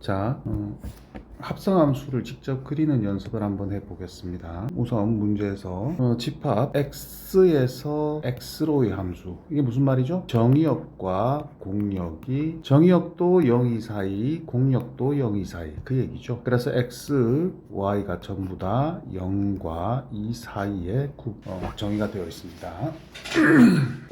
자, 어, 합성함수를 직접 그리는 연습을 한번 해보겠습니다. 우선 문제에서 어, 집합 x에서 x로의 함수 이게 무슨 말이죠? 정의역과 공역이 정의역도 0, 2 사이, 공역도 0, 2 사이 그 얘기죠. 그래서 x, y가 전부 다 0과 2 사이에 구- 어, 정의가 되어 있습니다.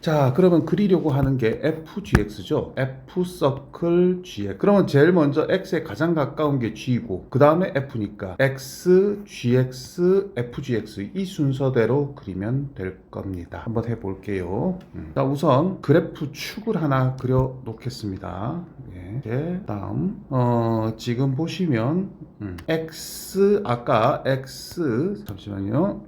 자, 그러면 그리려고 하는 게 FGX죠. F 서클 GX. 그러면 제일 먼저 X에 가장 가까운 게 G고, 그 다음에 F니까 X, GX, FGX 이 순서대로 그리면 될 겁니다. 한번 해볼게요. 음. 자, 우선 그래프 축을 하나 그려 놓겠습니다. 예. 예. 다음, 어, 지금 보시면 음. X 아까 X 잠시만요.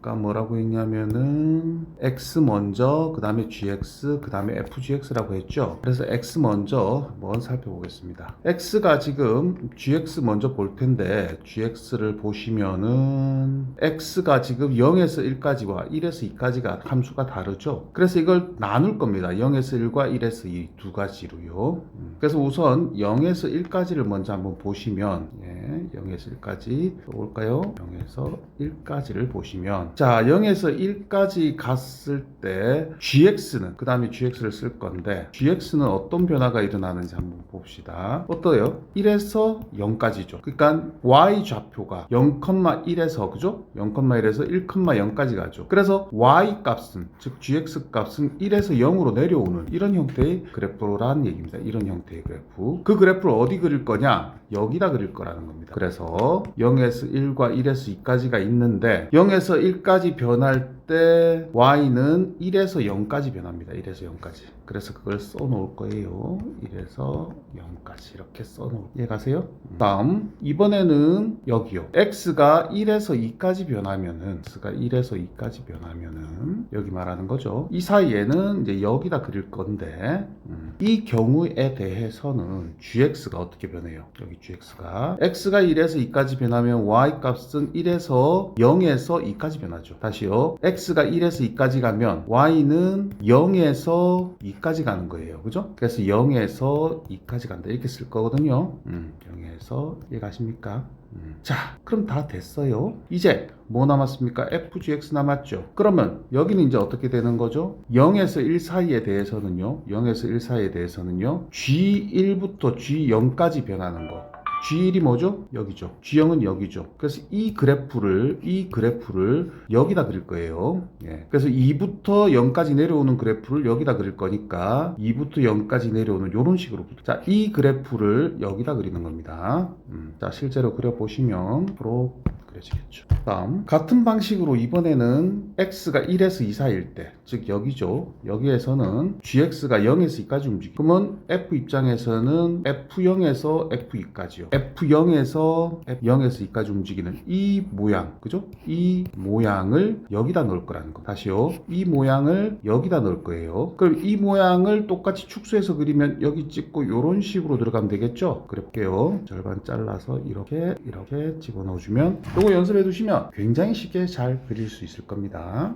아까 뭐라고 했냐면은 x 먼저 그 다음에 gx 그 다음에 fgx라고 했죠? 그래서 x 먼저 한번 살펴보겠습니다. X가 지금 gx 먼저 볼 텐데 gx를 보시면은 x가 지금 0에서 1까지와 1에서 2까지가 함수가 다르죠? 그래서 이걸 나눌 겁니다. 0에서 1과 1에서 2 두 가지로요. 음. 그래서 우선 0에서 1까지를 먼저 한번 보시면 예, 0에서 1까지 볼까요? 0에서 1까지를 보시면 자 0에서 1까지 갔을 때 gx는 그 다음에 gx를 쓸 건데 gx는 어떤 변화가 일어나는지 한번 봅시다. 어떠요? 1에서 0까지죠. 그러니까 y 좌표가 0,1에서 그죠? 0,1에서 1,0까지 가죠. 그래서 y 값은 즉 gx 값은 1에서 0으로 내려오는 이런 형태의 그래프란 얘기입니다. 이런 형태의 그래프. 그 그래프를 어디 그릴 거냐? 여기다 그릴 거라는 겁니다 그래서 0에서 1과 1에서 2까지가 있는데 0에서 1까지 변할 때 y는 1에서 0까지 변합니다. 1에서 0까지. 그래서 그걸 써 놓을 거예요. 1에서 0까지 이렇게 써 놓을. 이해 가세요? 다음 이번에는 여기요. x가 1에서 2까지 변하면은 x가 1에서 2까지 변하면은 여기 말하는 거죠. 이 사이에는 이제 여기다 그릴 건데 음, 이 경우에 대해서는 gx가 어떻게 변해요? 여기 gx가 x 가 1에서 2까지 변하면 y 값은 1에서 0에서 2까지 변하죠. 다시요. x가 1에서 2까지 가면 y는 0에서 2까지 가는 거예요. 그죠? 그래서 0에서 2까지 간다. 이렇게 쓸 거거든요. 음, 0에서 이해 가십니까? 음. 자, 그럼 다 됐어요. 이제 뭐 남았습니까? FGX 남았죠. 그러면 여기는 이제 어떻게 되는 거죠? 0에서 1 사이에 대해서는요. 0에서 1 사이에 대해서는요. G1부터 G0까지 변하는 거. G1이 뭐죠? 여기죠. G0은 여기죠. 그래서 이 그래프를, 이 그래프를 여기다 그릴 거예요. 예. 그래서 2부터 0까지 내려오는 그래프를 여기다 그릴 거니까 2부터 0까지 내려오는 이런 식으로. 자, 이 그래프를 여기다 그리는 겁니다. 음. 자, 실제로 그려 보시면 앞으로 그려지겠죠. 다음 같은 방식으로 이번에는 x가 1에서 2 사이일 때, 즉 여기죠. 여기에서는 gx가 0에서 2까지 움직이. 그러면 f 입장에서는 f0에서 f2까지요. f0에서 f0에서 2까지 움직이는 이 모양, 그죠? 이 모양을 여기다 넣을 거라는 거. 다시요. 이 모양을 여기다 넣을 거예요. 그럼 이 모양을 똑같이 축소해서 그리면 여기 찍고 이런 식으로 들어가면 되겠죠? 그럴게요. 절반 잘라서 이렇게 이렇게 집어넣어주면 이거 연습해 두시면 굉장히 쉽게 잘 그릴 수 있을 겁니다.